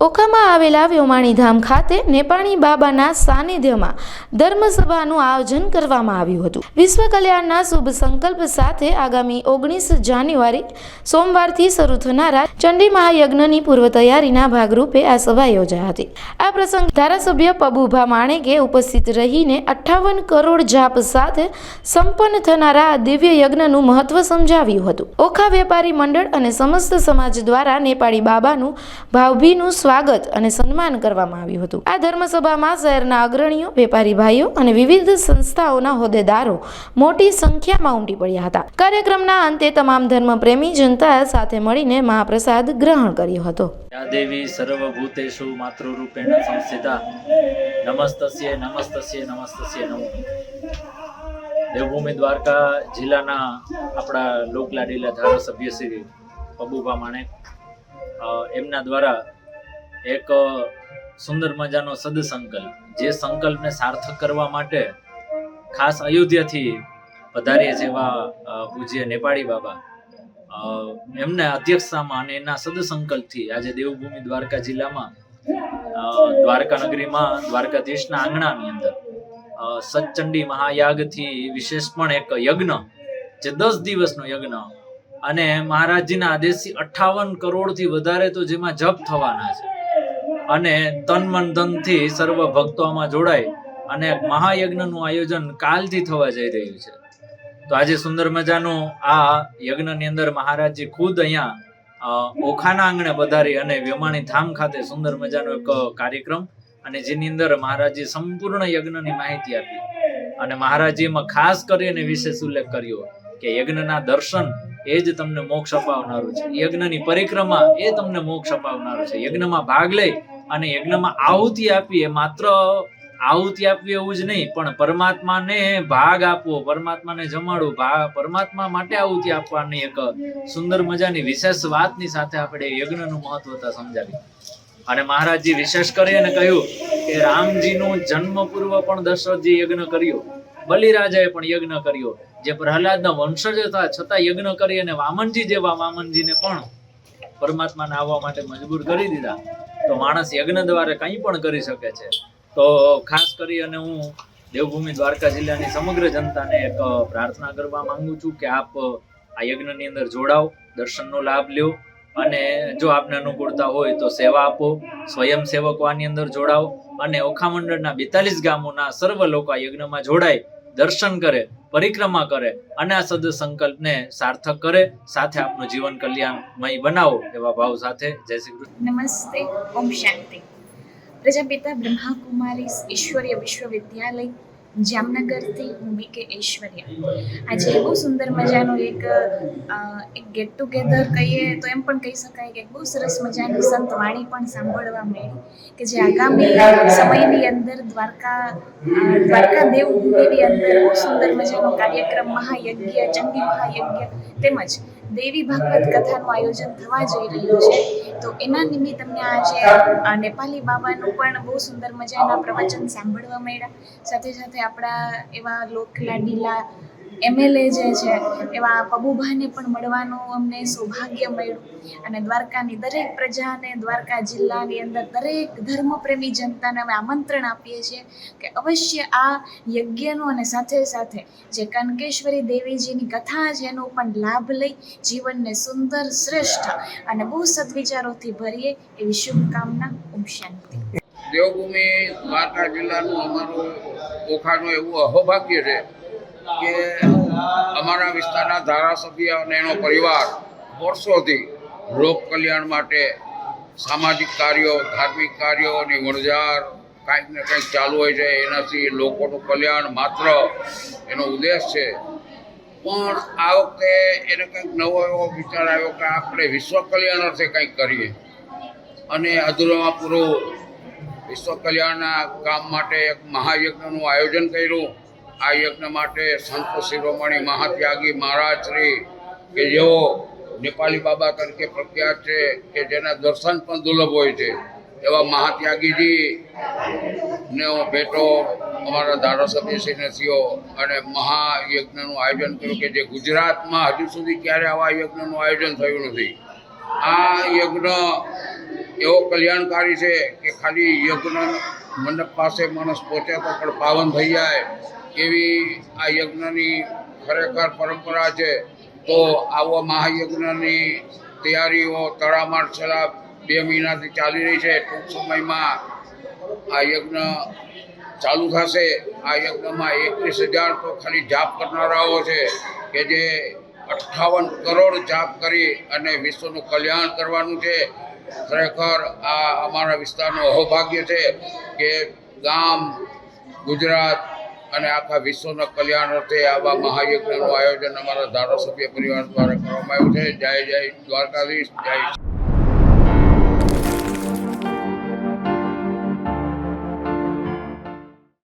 ઓખામાં આવેલા વ્યોમાણીધામ ખાતે નેપાળી બાબાના સાનિધ્યમાં ધર્મસભાનું આયોજન કરવામાં આવ્યું હતું. વિશ્વ કલ્યાણના શુભ સંકલ્પ સાથે આગામી ઓગણીસ જાન્યુઆરી સોમવારથી શરૂ થનારા ચંડી મહાયજ્ઞની પૂર્વ તૈયારીના ભાગરૂપે આ સભા યોજાઈ હતી. આ પ્રસંગ ધારાસભ્ય પબુભા માણેકે ઉપસ્થિત રહીને અઠ્ઠાવન કરોડ જાપ સાથે સંપન્ન થનારા આ દિવ્ય યજ્ઞનું મહત્વ સમજાવ્યું હતું. ઓખા વેપારી મંડળ અને સમસ્ત સમાજ દ્વારા નેપાળી બાબાનું ભાવભીનું અને સન્માન કરવામાં આવ્યું હતું. આ ધર્મસભામાં શહેરના અગ્રણીઓ, વેપારી ભાઈઓ અને વિવિધ સંસ્થાઓના હોદ્દેદારો મોટી સંખ્યામાં ઉમટી પડ્યા હતા. કાર્યક્રમના અંતે તમામ ધર્મપ્રેમી જનતા સાથે મળીને મહાપ્રસાદ ગ્રહણ કર્યો હતો. દેવી સર્વભૂતેષુ માતૃરૂપેણ સંસ્થિતા નમસ્તસ્ય નમસ્તસ્ય નમસ્તસ્ય નમો. દેવભૂમિ દ્વારકા જિલ્લાના આપણા લોકલાડીલા ધારાસભ્ય શ્રી પબુભા માણેક એમના દ્વારા એક સુંદર મજાનો સદસંકલ્પ જે સંકલ્પને સાર્થક કરવા માટે ખાસ અયોધ્યાથી પધારીએ જેવા પૂજ્ય નેપાળી બાબા. એમને અધ્યક્ષતામાં અને એના સદસંકલ્પથી આજે દેવભૂમિ દ્વારકા જિલ્લામાં દ્વારકા નગરીમાં દ્વારકાધીશના આંગણાની અંદર અ, સતચંડી મહાયાગથી વિશેષ પણ એક યજ્ઞ જે દસ દિવસનો યજ્ઞ. અને મહારાજજીના આદેશથી અઠ્ઠાવન કરોડથી વધારે તો જેમાં જપ થવાના છે. અને તન મન ધનથી સર્વ ભક્તો આમાં જોડાય અને મહાયજ્ઞનું આયોજન કાલથી થવા જઈ રહ્યું છે. તો આજે સુંદર મજાનું આ યજ્ઞની અંદર મહારાજજી ખુદ અહીંયા ઓખાના આંગણે પધારી અને વ્યોમાણી ધામ ખાતે સુંદર મજાનો એક કાર્યક્રમ અને જેની અંદર મહારાજજી સંપૂર્ણ યજ્ઞની માહિતી આપી. અને મહારાજજી એમાં ખાસ કરીને વિશેષ ઉલ્લેખ કર્યો કે યજ્ઞના દર્શન એ જ તમને મોક્ષ અપાવનારું છે. યજ્ઞની પરિક્રમા એ તમને મોક્ષ અપાવનારું છે. યજ્ઞમાં ભાગ લઈ અને યજ્ઞમાં આહુતિ આપી એ માત્ર આહુતિ આપવી એવું જ નહીં, પણ પરમાત્માને ભાગ આપવો, પરમાત્માને જમાડવું ભાગ પરમાત્મા માટે આહુતિ આપવાની એક સુંદર મજાની વિશેષ વાતની સાથે આપણે યજ્ઞનું મહત્વતા સમજાવી અને મહારાજજી વિશેષ કરી અને કહ્યું કે રામજીનું જન્મ પૂર્વ પણ દશરથજી યજ્ઞ કર્યો. બલિરાજાએ પણ યજ્ઞ કર્યો. જે પ્રહલાદના વંશજ હતા, છતાં યજ્ઞ કરી અને વામનજી જેવા વામનજીને પણ પરમાત્માને આવવા માટે મજબૂર કરી દીધા, તો માણસ યજ્ઞ દ્વારા કંઈ પણ કરી શકે છે. તો ખાસ કરી અને હું દેવભૂમિ દ્વારકા જિલ્લાની સમગ્ર જનતાને એક પ્રાર્થના કરવા માંગુ છું કે આપ આ યજ્ઞની અંદર જોડાઓ, દર્શનનો લાભ લ્યો અને જો આપને અનુકૂળતા હોય તો સેવા આપો સ્વયંસેવકો આની અંદર જોડાઓ અને ઓખા મંડળના બેતાલીસ ગામોના સર્વ લોકો આ યજ્ઞમાં જોડાય દર્શન કરે, પરિક્રમા કરે અને આ સદ સંકલ્પને સાર્થક કરે. સાથે આપનું જીવન કલ્યાણમય બનાવો એવા ભાવ સાથે જય શ્રી કૃષ્ણ. નમસ્તે, ઓમ શાંતિ. પ્રજાપિતા બ્રહ્માકુમારી ઈશ્વરીય વિશ્વવિદ્યાલય જામનગરથી હું બીકે ઐશ્વર્યા. આજે બહુ સુંદર મજાનું એક એક ગેટ ટુગેધર કહીએ તો એમ પણ કહી શકાય કે બહુ સરસ મજાની સંત વાણી પણ સાંભળવા મળી કે જે આગામી સમયની અંદર દ્વારકા દ્વારકા દ્વારકા દેવભૂમિની અંદર બહુ સુંદર મજાનો કાર્યક્રમ મહાયજ્ઞ, ચંડી મહાયજ્ઞ તેમજ દેવી ભાગવત કથાનું આયોજન થવા જઈ રહ્યું છે. તો એના નિમિત્તે અમને આજે નેપાલી બાબાનું પણ બહુ સુંદર મજાના પ્રવચન સાંભળવા મળ્યા. સાથે સાથે આપણા એવા લોકલાડીલા એમએલએ જે છે, એવા પબુભાઈને પણ મળવાનું અમને સૌભાગ્ય મળ્યું. અને દ્વારકાની દરેક પ્રજાને, દ્વારકા જિલ્લાની અંદર દરેક ધર્મપ્રેમી જનતાને અમે આમંત્રણ આપીએ છીએ કે અવશ્ય આ યજ્ઞનો અને સાથે સાથે જે કનકેશ્વરી દેવીજીની કથા છે, એનો પણ લાભ લઈ જીવનને સુંદર, શ્રેષ્ઠ અને બહુ સદવિચારોથી ભરીએ એવી શુભકામના, ઓમ દેવભૂમિ દ્વારકા જિલ્લાનું અમારું ઓખાનું એવું અહોભાગ્ય છે કે અમારા વિસ્તારના ધારાસભ્ય અને એનો પરિવાર વર્ષોથી લોક કલ્યાણ માટે સામાજિક કાર્યો, ધાર્મિક કાર્યો અને વણઝાર કાંઈક ને કંઈક ચાલુ હોય છે. એનાથી લોકોનું કલ્યાણ માત્ર એનો ઉદ્દેશ છે. પણ આ વખતે એને કંઈક નવો એવો વિચાર આવ્યો કે આપણે વિશ્વ કલ્યાણ અર્થે કંઈક કરીએ. અને અધૂરામાં પૂરું વિશ્વ કલ્યાણના કામ માટે એક મહાયજ્ઞનું આયોજન કર્યું. આ યજ્ઞ માટે સંત શિરોમણી મહાત્યાગી મહારાજ શ્રી કે જેઓ નેપાળી બાબા તરીકે પ્રખ્યાત છે કે જેના દર્શન પણ દુર્લભ હોય છે, એવા મહાત્યાગીજી ને ભેટો અમારા ધારાસભ્યશ્રીને થયો અને મહાયજ્ઞનું આયોજન કર્યું કે જે ગુજરાતમાં હજુ સુધી ક્યારે આવા યજ્ઞનું આયોજન થયું નથી. આ યજ્ઞ એવો કલ્યાણકારી છે કે ખાલી યજ્ઞ મંડપ પાસે માણસ પહોંચે તો પણ પાવન થઈ જાય એવી આ યજ્ઞની ખરેખર પરંપરા છે, તો આવા મહાયજ્ઞની તૈયારીઓ તડામાર છેલ્લા બે મહિનાથી ચાલી રહી છે. ટૂંક સમયમાં આ યજ્ઞ ચાલુ થશે. આ યજ્ઞમાં એકવીસ હજાર તો ખાલી જાપ કરનારાઓ છે કે જે અઠ્ઠાવન કરોડ જાપ કરી અને વિશ્વનું કલ્યાણ કરવાનું છે. ખરેખર આ અમારા વિસ્તારનું અહોભાગ્ય છે કે ગામ ગુજરાત અને આખા વિશ્વના કલ્યાણ અર્થે આવા મહાયજ્ઞનું આયોજન અમારા ધારાસભ્ય પરિવાર દ્વારા કરવામાં આવ્યું છે. જય જય દ્વારકાધીશ, જય